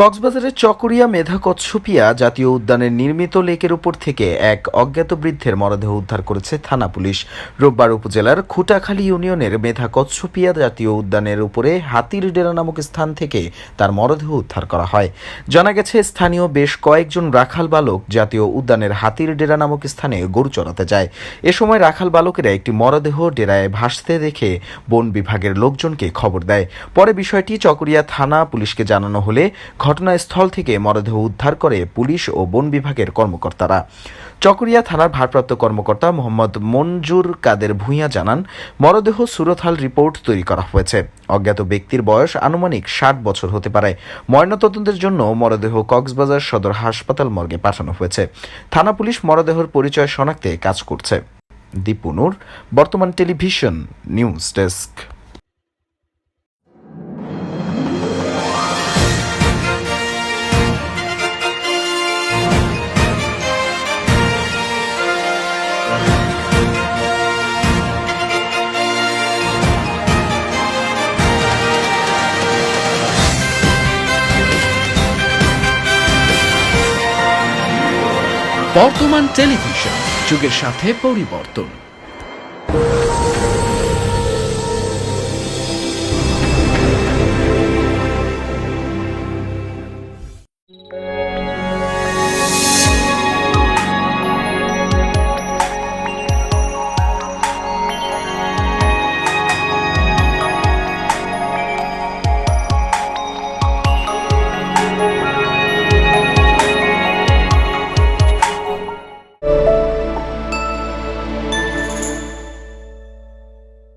কক্সবাজারের চকরিয়া মেধা কচ্ছপিয়া জাতীয় উদ্যানের নির্মিত লেকের উপর থেকে এক অজ্ঞাত বৃদ্ধের মরদেহ উদ্ধার করেছে থানা পুলিশ। রোববার উপজেলার খুটাখালী ইউনিয়নের মেধা কচ্ছপিয়া জাতীয় উদ্যানের উপরে হাতির ডেরা নামক স্থান থেকে তার মরদেহ উদ্ধার করা হয়। জানা গেছে, স্থানীয় বেশ কয়েকজন রাখাল বালক জাতীয় উদ্যানের হাতির ডেরা নামক স্থানে গরু চড়াতে যায়। এ সময় রাখাল বালকেরা একটি মরদেহ ডেরায় ভাসতে দেখে বন বিভাগের লোকজনকে খবর দেয়। পরে বিষয়টি চকরিয়া থানা পুলিশকে জানানো হলে ঘটনাস্থল থেকে মরদেহ উদ্ধার করে পুলিশ ও বন বিভাগের কর্মকর্তারা। চকরিয়া থানার ভারপ্রাপ্ত কর্মকর্তা মোহাম্মদ মঞ্জুর কাদের ভূঁইয়া জানান, মরদেহ সুরতহাল রিপোর্ট তৈরি করা হয়েছে। অজ্ঞাত ব্যক্তির বয়স আনুমানিক ষাট বছর হতে পারে। ময়নাতদন্তের জন্য মরদেহ কক্সবাজার সদর হাসপাতাল মর্গে পাঠানো হয়েছে। থানা পুলিশ মরদেহর পরিচয় শনাক্তে কাজ করছে। দীপুনুর বর্তমান টেলিভিশন নিউজ ডেস্ক। বর্তমান টেলিভিশন যুগের সাথে পরিবর্তন।